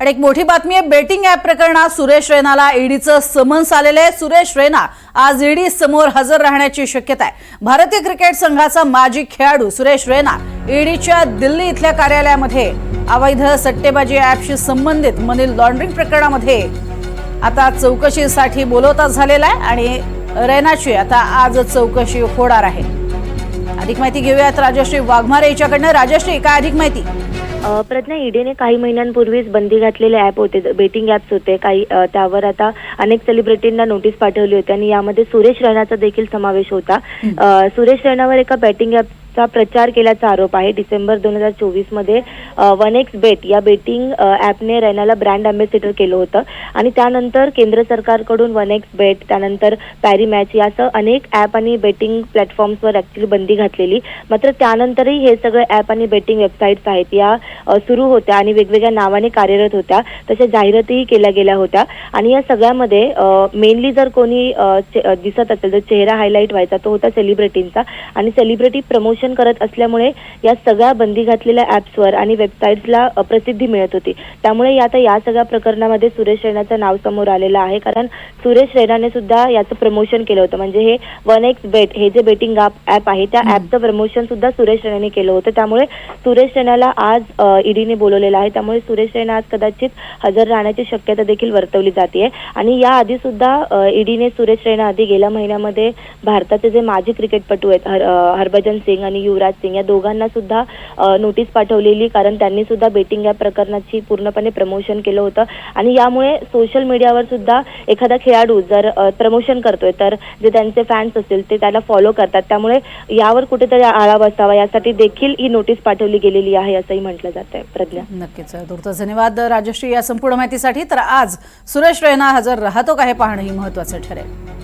आणि एक मोठी बातमी आहे बेटिंग ऍप प्रकरणात सुरेश रैनाला ईडीचं समन्स आलेलं आहे. सुरेश रैना आज ईडी समोर हजर राहण्याची शक्यता आहे. भारतीय क्रिकेट संघाचा माजी खेळाडू सुरेश रैना ईडीच्या दिल्ली इथल्या कार्यालयामध्ये अवैध सट्टेबाजी ऍपशी संबंधित मनी लॉन्ड्रिंग प्रकरणामध्ये आता चौकशीसाठी बोलवता झालेला आहे आणि रैनाची आता आज चौकशी होणार आहे. अधिक माहिती घेऊयात राजश्री वाघमारे याच्याकडनं राजश्री काय अधिक माहिती? अ, प्रज्ञा ईडीने काही महिन्यांपूर्वीच बंदी घातलेले ॲप होते बेटिंग ॲप्स होते काही त्यावर आता अनेक सेलिब्रिटींना नोटीस पाठवली होती आणि यामध्ये सुरेश रैनाचा देखील समावेश होता. सुरेश रैनावर एका बेटिंग चा प्रचार केल्याचा आरोप आहे. डिसेंबर दोन हजार चोवीसमध्ये वन एक्स बेट या बेटिंग ॲपने रैनाला ब्रँड अँबॅसिडर केलं होतं. आणि त्यानंतर केंद्र सरकारकडून वन एक्स बेट त्यानंतर पॅरी मॅच यासह अनेक ॲप आणि बेटिंग प्लॅटफॉर्म्सवर ॲक्च्युली बंदी घातलेली. मात्र त्यानंतरही हे सगळे ॲप आणि बेटिंग वेबसाईट्स आहेत. या सुरू होत्या आणि वेगवेगळ्या नावाने कार्यरत होत्या. तशा जाहिरातीही केल्या गेल्या होत्या. आणि या सगळ्यामध्ये मेनली जर कोणी दिसत असेल तर चेहरा हायलाईट व्हायचा तो होता सेलिब्रिटींचा आणि सेलिब्रिटी प्रमोशन करत असल्यामुळे या सगळ्या बंदी घातलेल्या ॲप्सवर आणि वेबसाईट्सला प्रसिद्धी मिळत होती. त्यामुळे आता या सगळ्या प्रकरणामध्ये सुरेश रैनाचं नाव समोर आलेलं आहे. कारण सुरेश रैनाने सुद्धा याचं प्रमोशन केलं होतं. म्हणजे हे वन एक्स बेट हे जे बेटिंग ॲप आहे त्या ॲपचं प्रमोशन सुद्धा सुरेश रैनाने केलं होतं. त्यामुळे सुरेश रैनाला आज ईडीने बोलवलेलं आहे. त्यामुळे सुरेश रैना आज कदाचित हजर राहण्याची शक्यता देखील वर्तवली जाते आणि याआधी सुद्धा ईडीने सुरेश रैना आधी गेल्या महिन्यामध्ये भारताचे जे माजी क्रिकेटपटू आहेत हर हरभजन सिंग आणि युवराज सिंग या दोघांना सुद्धा नोटीस पाठवलेली कारण त्यांनी सुद्धा बेटिंग या प्रकरणाची पूर्णपणे प्रमोशन केलं होतं. आणि यामुळे सोशल मीडियावर सुद्धा एखादा खेळाडू जर प्रमोशन करतोय तर जे त्यांचे फॅन्स असतील ते त्याला फॉलो करतात. त्यामुळे यावर कुठेतरी आळा बसावा. यासाठी देखील ही नोटीस पाठवली गेलेली आहे असंही म्हटलं जातं. जाते प्रज्ञा. नक्कीच. तुर्तास धन्यवाद राजश्री या संपूर्ण माहितीसाठी. तर आज सुरेश रैना हजर राहतो का हे पाहणं ही महत्वाचं ठरेल.